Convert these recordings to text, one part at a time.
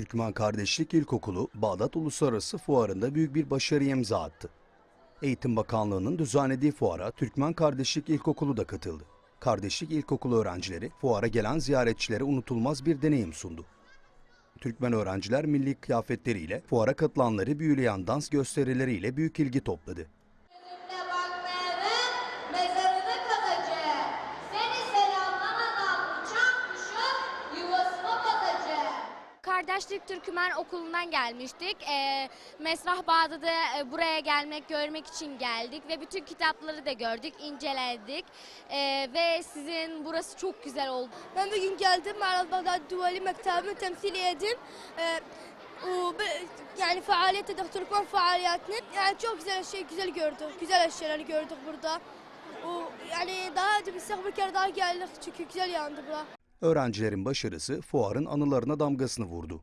Türkmen Kardeşlik İlkokulu Bağdat Uluslararası Fuarı'nda büyük bir başarıya imza attı. Eğitim Bakanlığı'nın düzenlediği fuara Türkmen Kardeşlik İlkokulu da katıldı. Kardeşlik İlkokulu öğrencileri fuara gelen ziyaretçilere unutulmaz bir deneyim sundu. Türkmen öğrenciler milli kıyafetleriyle fuara katılanları büyüleyen dans gösterileriyle büyük ilgi topladı. Kardeşlik Türkmen Okulu'ndan gelmiştik. Ee, Mesrah Bağdat'ı e, buraya gelmek, görmek için geldik ve bütün kitapları da gördük, inceledik. Ee, ve sizin burası çok güzel oldu. Ben bugün geldim Ma'rad Bağdat Duvali Mektebi'ni temsil edin. Ee, o, yani faaliyette de Türkmen faaliyetini yani çok güzel şey güzel gördük. Güzel eşyaları gördük burada. O, yani daha önce bir kere daha geldik çünkü güzel yandı bura. Öğrencilerin başarısı fuarın anılarına damgasını vurdu.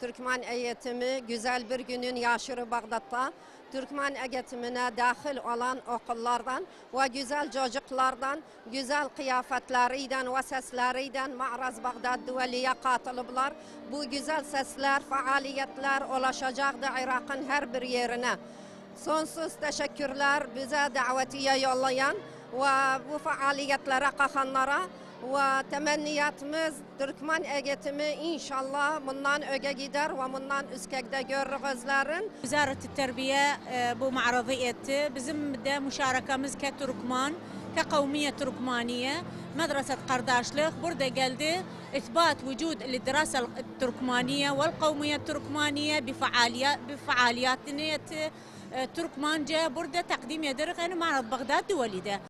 Türkmen eğitimi güzel bir günün yaşırı Bağdat'ta. Türkmen eğitimine dahil olan okullardan ve güzel çocuklardan, güzel kıyafetleriyle ve sesleriyle Ma'raz Bağdat Duvali'ye katılıblar. Bu güzel sesler, faaliyetler ulaşacaktı Irak'ın her bir yerine. Sonsuz teşekkürler bize davetiye yollayan ve bu faaliyetlere kalkanlara وتمنياتımız تركمان أجتمي إن شاء الله منان أجا gider ومنان üstekde görürüzlerin وزارة التربية bu معرضيتي bizim de مشاركamız كتركمان كقومية تركمانية مدرسة قرداشلخ بردة geldi. إثبات وجود الدراسة التركمانية والقومية التركمانية بفعاليات بفعاليات نية تركمانجا بردة تقديم يدرق أنا معرض بغداد دوليده